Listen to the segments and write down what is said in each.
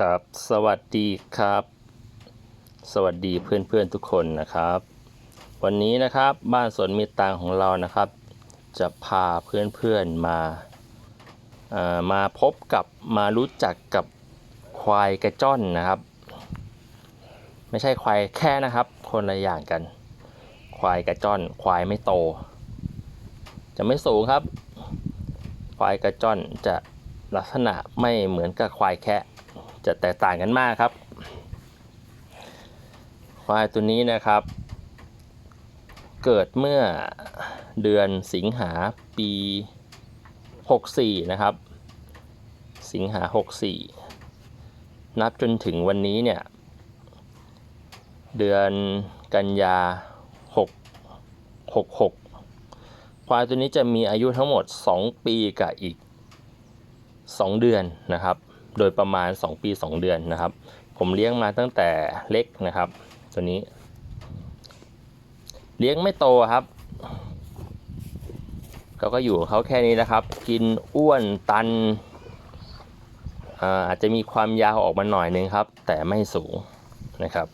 ครับ สวัสดีครับ สวัสดีเพื่อนๆทุกคนนะครับ วันนี้นะครับบ้านสวนมีตังของเรานะครับ จะพาเพื่อนๆมาเอ่อมาพบกับมารู้จักกับควายกระจ้อนนะครับ ไม่ใช่ควายแค่นะครับ คนละอย่างกัน ควายกระจ้อน ควายไม่โต จะไม่สูงครับ ควายกระจ้อนจะลักษณะไม่เหมือนกับควายแคะ จะแตกต่างกันมากครับ ควายตัวนี้นะครับ เกิดเมื่อเดือนสิงหาปี 64 นะครับ สิงหา 64 นับจนถึงวันนี้เนี่ย เดือนกันยา 6 66 ควายตัวนี้จะมีอายุทั้งหมด 2 ปีกับอีก 2 เดือนนะครับ โดยประมาณ 2 ปี 2 เดือนนะครับ ผมเลี้ยงมาตั้งแต่เล็กนะครับ ตัวนี้ เลี้ยงไม่โตครับเขาก็อยู่เขาแค่นี้นะครับ กินอ้วนตันอาอาจจะมีความยาวออกมาหน่อยนึงครับ แต่ไม่สูงนะครับ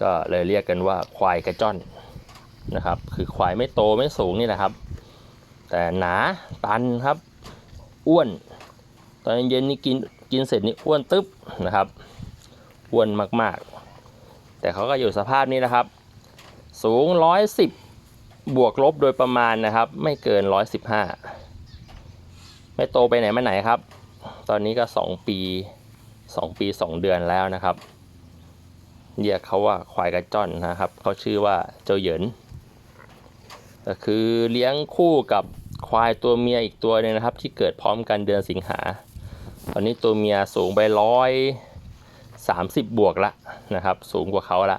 ก็เลยเรียกกันว่าควายกระจ้อนนะครับ คือควายไม่โตไม่สูงนี่แหละครับ แต่หนาตันครับ อ้วน ตอนเย็นนี่กินกินเสร็จนี่อ้วนตึ๊บนะครับอ้วนมากๆ แต่เขาก็อยู่สภาพนี้นะครับ สูง 110 บวกลบโดยประมาณนะครับ ไม่เกิน 115 ไม่โตไปไหนมาไหนครับ ตอนนี้ก็ 2 ปี 2 ปี 2 เดือนแล้วนะครับเรียกเขาว่าควายกระจ้อนนะครับเขาชื่อว่าเจ้าเหยินก็คือเลี้ยงคู่กับควายตัวเมียอีกตัวหนึงนะครับ ที่เกิดพร้อมกันเดือนสิงหา ตอนนี้ตัวเมียสูงไปร้อยสามสิบบวกละนะครับ สูงกว่าเขาละ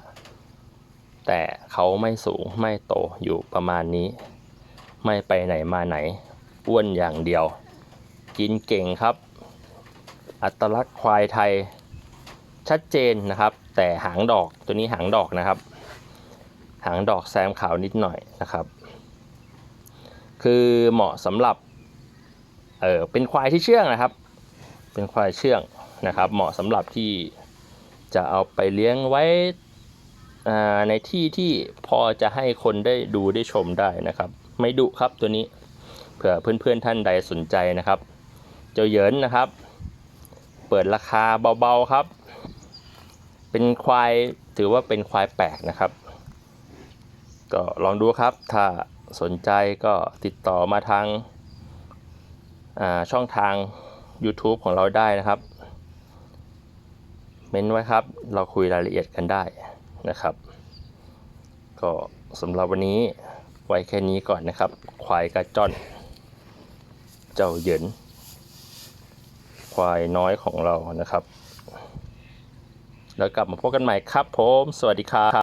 แต่เขาไม่สูงไม่โตอยู่ประมาณนี้ ไม่ไปไหนมาไหนอ้วนอย่างเดียว กินเก่งครับ อัตลักษณ์ควายไทยชัดเจนนะครับ แต่หางดอกตัวนี้หางดอกนะครับ หางดอกแซมขาวนิดหน่อยนะครับ คือเหมาะสำหรับเออเป็นควายที่เชื่องนะครับ เป็นควายเชื่องนะครับ เหมาะสำหรับที่จะเอาไปเลี้ยงไว้ในที่ที่พอจะให้คนได้ดูได้ชมได้นะครับ ไม่ดุครับตัวนี้เผื่อเพื่อนๆท่านใดสนใจนะครับ เจ้าเหยินนะครับ เปิดราคาเบาๆครับ เป็นควายถือว่าเป็นควายแปลกนะครับ ก็ลองดูครับ ถ้าสนใจก็ติดต่อมาทางช่องทาง YouTube ของเราได้นะครับ เม้นไว้ครับ เราคุยรายละเอียดกันได้นะครับ ก็สำหรับวันนี้ไว้แค่นี้ก่อนนะครับ ควายกระจ้อน เจ้าเหยิน ควายน้อยของเรานะครับ แล้วกลับมาพบกันใหม่ครับผม สวัสดีครับ